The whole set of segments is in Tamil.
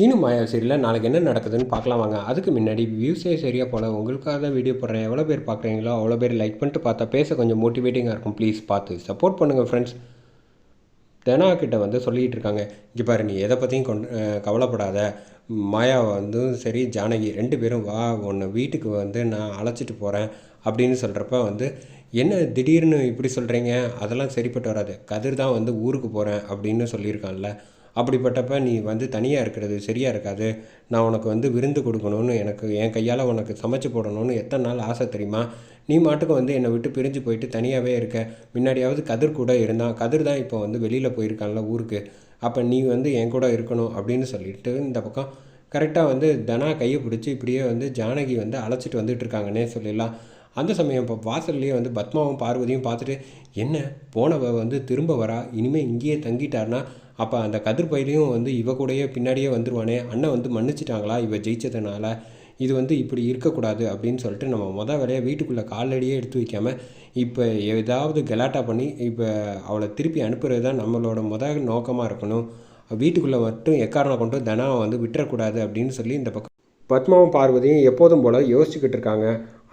சீனு மாயா சீரியலில் நாளைக்கு என்ன நடக்குதுன்னு பார்க்கலாம் வாங்க. அதுக்கு முன்னாடி வியூஸே சரியாக போல. உங்களுக்காக தான் வீடியோ போடுறேன். எவ்வளோ பேர் பார்க்குறீங்களோ அவ்வளோ பேர் லைக் பண்ணிட்டு பார்த்தா பேச கொஞ்சம் மோட்டிவேட்டிங்காக இருக்கும். ப்ளீஸ் பார்த்து சப்போர்ட் பண்ணுங்கள் ஃப்ரெண்ட்ஸ் தெனா கிட்ட வந்து சொல்லிகிட்டு இருக்காங்க. இங்கே பாரு நீ எதை பற்றியும் கொண்டு கவலைப்படாத. மாயா வந்து சரி ஜானகி ரெண்டு பேரும் வா உன்னை வீட்டுக்கு வந்து நான் அழைச்சிட்டு போகிறேன் அப்படின்னு சொல்கிறப்ப வந்து என்ன திடீர்னு இப்படி சொல்கிறீங்க அதெல்லாம் சரிப்பட்டு வராது. கதிர் தான் வந்து ஊருக்கு போகிறேன் அப்படின்னு சொல்லியிருக்கான்ல. அப்படிப்பட்டப்ப நீ வந்து தனியாக இருக்கிறது சரியாக இருக்காது. நான் உனக்கு வந்து விருந்து கொடுக்கணும்னு எனக்கு என் கையால் உனக்கு சமைச்சு போடணும்னு எத்தனை நாள் ஆசை தெரியுமா? நீ மாட்டுக்கு வந்து என்னை விட்டு பிரிஞ்சு போயிட்டு தனியாகவே இருக்க. முன்னாடியாவது கதிர் கூட இருந்தான். கதிர் தான் இப்போ வந்து வெளியில் போயிருக்கான்ல ஊருக்கு. அப்போ நீ வந்து என் கூட இருக்கணும் அப்படின்னு சொல்லிட்டு இந்த பக்கம் கரெக்டாக வந்து தனா கையை பிடிச்சி இப்படியே வந்து ஜானகி வந்து அழைச்சிட்டு வந்துட்டு இருக்காங்கன்னே சொல்லிடலாம். அந்த சமயம் இப்போ வாசல்லையே வந்து பத்மாவும் பார்வதியும் பார்த்துட்டு என்ன? போனவ வந்து திரும்ப வரா? இனிமேல் இங்கேயே தங்கிட்டார்னா அப்போ அந்த கதிர் பயிலையும் வந்து இவ கூடயே பின்னாடியே வந்துருவானே. அண்ணன் வந்து மன்னிச்சிட்டாங்களா? இவ ஜெயிச்சதுனால இது வந்து இப்படி இருக்கக்கூடாது அப்படின்னு சொல்லிட்டு நம்ம மொதல் வேலையை வீட்டுக்குள்ளே காலடியே எடுத்து வைக்காம இப்போ ஏதாவது கலாட்டா பண்ணி இப்போ அவளை திருப்பி அனுப்புறது தான் நம்மளோட முதல் நோக்கமாக இருக்கணும். வீட்டுக்குள்ளே மட்டும் எக்காரணம் கொண்டு தனாவை வந்து விட்டுறக்கூடாது அப்படின்னு சொல்லி இந்த பக்கம் பத்மாவும் பார்வதியும் எப்போதும் போல் யோசிச்சுக்கிட்டு இருக்காங்க.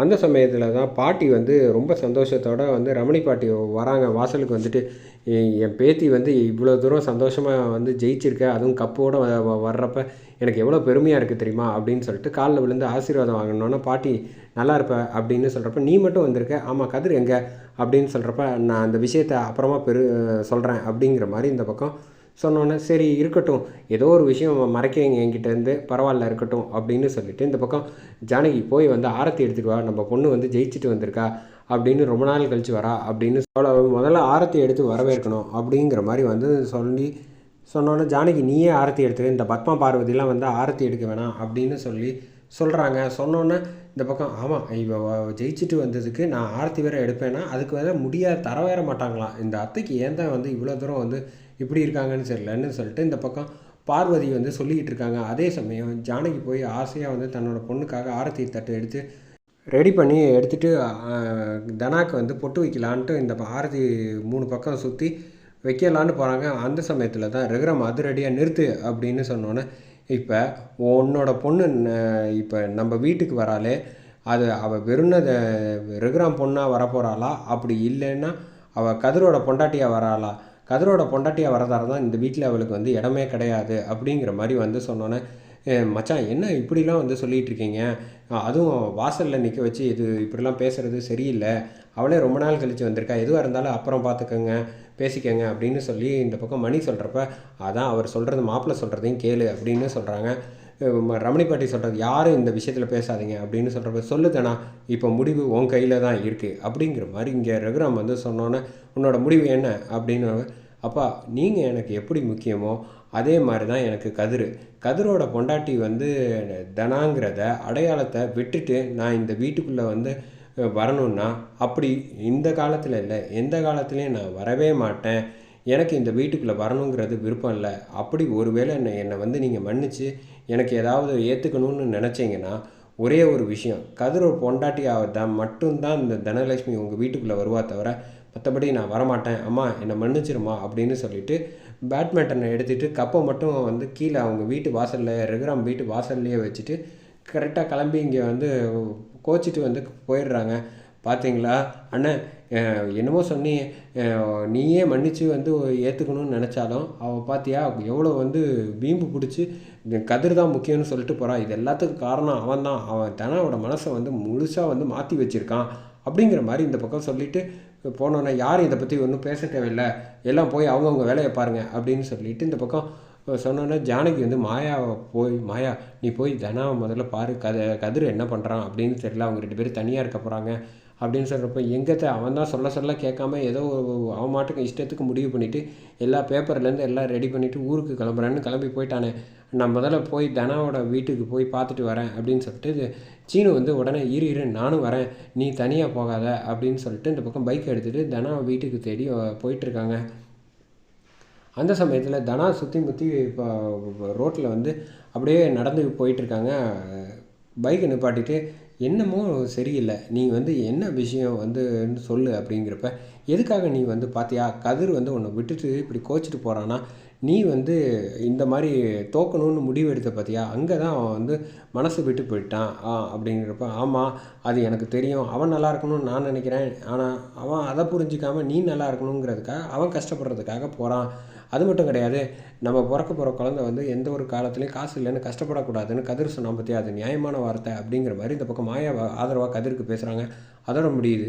அந்த சமயத்தில் தான் பாட்டி வந்து ரொம்ப சந்தோஷத்தோடு வந்து ரமணி பாட்டி வராங்க. வாசலுக்கு வந்துட்டு என் பேத்தி வந்து இவ்வளோ தூரம் சந்தோஷமாக வந்து ஜெயிச்சிருக்க. அதுவும் கப்போடு வர்றப்ப எனக்கு எவ்வளோ பெருமையாக இருக்குது தெரியுமா? அப்படின்னு சொல்லிட்டு காலில் விழுந்து ஆசீர்வாதம் வாங்கினோன்னா பாட்டி நல்லா இருப்ப. அப்படின்னு சொல்கிறப்ப நீ மட்டும் வந்திருக்க. ஆமாம் கதிர் எங்கே? அப்படின்னு சொல்கிறப்ப நான் அந்த விஷயத்தை அப்புறமா பெரு சொல்கிறேன் அப்படிங்கிற மாதிரி இந்த பக்கம் சொன்னோன்னே சரி இருக்கட்டும். ஏதோ ஒரு விஷயம் மறைக்கிறீங்க என்கிட்ட இருந்து பரவாயில்ல இருக்கட்டும் அப்படின்னு சொல்லிட்டு இந்த பக்கம் ஜானகி போய் வந்து ஆரத்தி எடுத்துட்டு வா நம்ம பொண்ணு வந்து ஜெயிச்சுட்டு வந்திருக்கா அப்படின்னு ரொம்ப நாள் கழிச்சு வரா அப்படின்னு சொல்ல முதல்ல ஆரத்தி எடுத்து வரவேற்கணும் அப்படிங்கிற மாதிரி வந்து சொல்லி சொன்னோன்னே ஜானகி நீயே ஆரத்தி எடுத்து இந்த பத்மா பார்வதிலாம் வந்து ஆரத்தி எடுக்க வேணாம் அப்படின்னு சொல்லி சொல்கிறாங்க சொன்னோன்னே இந்த பக்கம் ஆமாம் இவள் ஜெயிச்சுட்டு வந்ததுக்கு நான் ஆரத்தி வேற எடுப்பேன்னா அதுக்கு வேற முடியாது தர வேற மாட்டாங்களாம் இந்த அத்தைக்கு ஏன் தான் வந்து இவ்வளோ தூரம் வந்து இப்படி இருக்காங்கன்னு தெரியலன்னு சொல்லிட்டு இந்த பக்கம் பார்வதி வந்து சொல்லிக்கிட்டு இருக்காங்க. அதே சமயம் ஜானகி போய் ஆசையாக வந்து தன்னோட பொண்ணுக்காக ஆரத்தி தட்டு எடுத்து ரெடி பண்ணி எடுத்துகிட்டு தனாக்கு வந்து பொட்டு வைக்கலான்ட்டு இந்த ஆரத்தி மூணு பக்கம் சுற்றி வைக்கலான்னு போகிறாங்க அந்த சமயத்தில் தான் ரகுராம் அதிரடியாக நிறுத்து அப்படின்னு சொன்னோன்னே இப்போ உன்னோட பொண்ணு இப்போ நம்ம வீட்டுக்கு வராளே அது அவள் வெறுனத ரகுராம் பொண்ணாக வரப்போகிறாளா அப்படி இல்லைன்னா அவள் கதிரோட பொண்டாட்டியாக வராளா? கதிரோட பொண்டாட்டியாக வரதால தான் இந்த வீட்டில் அவளுக்கு வந்து இடமே கிடையாது அப்படிங்கிற மாதிரி வந்து சொன்னோன்னே மச்சான் என்ன இப்படிலாம் வந்து சொல்லிகிட்டு இருக்கீங்க அதுவும் வாசலில் நிற்க வச்சு இது இப்படிலாம் பேசுகிறது சரியில்லை. அவளே ரொம்ப நாள் கழித்து வந்திருக்கா. எதுவாக இருந்தாலும் அப்புறம் பார்த்துக்கோங்க பேசிக்கங்க அப்படின்னு சொல்லி இந்த பக்கம் மணி சொல்கிறப்ப அதான் அவர் சொல்கிறது மாப்பிள்ளை சொல்கிறதையும் கேளு அப்படின்னு சொல்கிறாங்க ரமணி பாட்டி சொல்கிறது யாரும் இந்த விஷயத்தில் பேசாதீங்க அப்படின்னு சொல்கிறப்ப சொல்லுதேனா இப்போ முடிவு உன் கையில் தான் இருக்குது அப்படிங்கிற மாதிரி இங்கே ரகுராம் வந்து சொன்னோன்னே உன்னோட முடிவு என்ன? அப்படின்னு அப்பா நீங்கள் எனக்கு எப்படி முக்கியமோ அதே மாதிரி தான் எனக்கு கதிர். கதிரோட பொண்டாட்டி வந்து தனாங்கிறத அடையாளத்தை விட்டுட்டு நான் இந்த வீட்டுக்குள்ளே வந்து அஹ், வரணும்னா அப்படி இந்த காலத்தில் இல்லை எந்த காலத்துலேயும் நான் வரவே மாட்டேன். எனக்கு இந்த வீட்டுக்குள்ளே வரணுங்கிறது விருப்பம் இல்லை. அப்படி ஒருவேளை என்னை என்னை வந்து நீங்கள் மன்னிச்சு எனக்கு ஏதாவது ஏற்றுக்கணும்னு நினச்சிங்கன்னா ஒரே ஒரு விஷயம். கதிரோட பொண்டாட்டி தான் மட்டும்தான் இந்த தனலட்சுமி உங்கள் வீட்டுக்குள்ளே வருவா தவிர மற்றபடி நான் வரமாட்டேன். அம்மா என்னை மன்னிச்சிருமா அப்படின்னு சொல்லிட்டு பேட்மிண்டனை எடுத்துகிட்டு கப்பை மட்டும் வந்து கீழே அவங்க வீட்டு வாசலில் ரகுராம் வீட்டு வாசல்லையே வச்சுட்டு கரெக்டாக கிளம்பி இங்கே வந்து கோச்சிட்டு வந்து போயிடுறாங்க. பார்த்தீங்களா அண்ணன் என்னமோ சொன்னி நீயே மன்னிச்சு வந்து ஏற்றுக்கணும்னு நினச்சாலும் அவள் பார்த்தியா எவ்வளோ வந்து வீம்பு பிடிச்சி கதிர் தான் முக்கியம்னு சொல்லிட்டு போகிறான் இது எல்லாத்துக்கும் காரணம் அவன் தான் அவன் தனாவோட மனசை வந்து முழுசாக வந்து மாற்றி வச்சுருக்கான். அப்படிங்கிற மாதிரி இந்த பக்கம் சொல்லிட்டு போனோன்னே யாரும் இதை பற்றி ஒன்றும் பேச தேவையில்லை. எல்லாம் போய் அவங்கவுங்க வேலையை பாருங்கள் அப்படின்னு சொல்லிட்டு இந்த பக்கம் சொன்னோன்னே ஜானகி வந்து மாயாவை போய் மாயா நீ போய் தனாவை முதல்ல பாரு கத கதிர் என்ன பண்ணுறான் அப்படின்னு தெரியல. அவங்க ரெண்டு பேரும் தனியாக இருக்க போகிறாங்க அப்படின்னு சொல்கிறப்ப எங்கே அவன் தான் சொல்ல சொல்ல கேட்காம ஏதோ அவன் மாட்டுக்கு இஷ்டத்துக்கு முடிவு பண்ணிவிட்டு எல்லா பேப்பர்லேருந்து எல்லாம் ரெடி பண்ணிவிட்டு ஊருக்கு கிளம்புறேன்னு கிளம்பி போயிட்டானே. நான் முதல்ல போய் தனாவோட வீட்டுக்கு போய் பார்த்துட்டு வரேன் அப்படின்னு சொல்லிட்டு சீனு வந்து உடனே இரு இரு நானும் வரேன். நீ தனியாக போகாத அப்படின்னு சொல்லிட்டு இந்த பக்கம் பைக் எடுத்துகிட்டு தனா வீட்டுக்கு தேடி போயிட்டுருக்காங்க. அந்த சமயத்தில் தனா சுற்றி முற்றி இப்போ ரோட்டில் வந்து அப்படியே நடந்து போயிட்டுருக்காங்க. பைக்கை நிப்பாட்டிட்டு என்னமோ சரியில்லை. நீ வந்து என்ன விஷயம் வந்து சொல்லு அப்படிங்கிறப்ப எதுக்காக நீ வந்து பார்த்தியா கதிர் வந்து உன்னை விட்டுட்டு இப்படி கோச்சிட்டு போகிறான்னா நீ வந்து இந்த மாதிரி தோக்கணும்னு முடிவு எடுத்த பார்த்தியா அங்கே தான் அவன் வந்து மனசு விட்டு போயிட்டான். ஆ அப்படிங்கிறப்ப ஆமாம் அது எனக்கு தெரியும். அவன் நல்லா இருக்கணும்னு நான் நினைக்கிறேன். ஆனால் அவன் அதை புரிஞ்சிக்காமல் நீ நல்லா இருக்கணுங்கிறதுக்காக அவன் கஷ்டப்படுறதுக்காக போகிறான் அது மட்டும் கிடையாது நம்ம பிறக்க போகிற குழந்தை வந்து எந்த ஒரு காலத்துலேயும் காசு இல்லைன்னு கஷ்டப்படக்கூடாதுன்னு கதிர் சொன்னா பார்த்தியா அது நியாயமான வார்த்தை அப்படிங்கிற மாதிரி இந்த பக்கம் மாயா ஆதரவாக கதிருக்கு பேசுகிறாங்க அதோட முடியுது.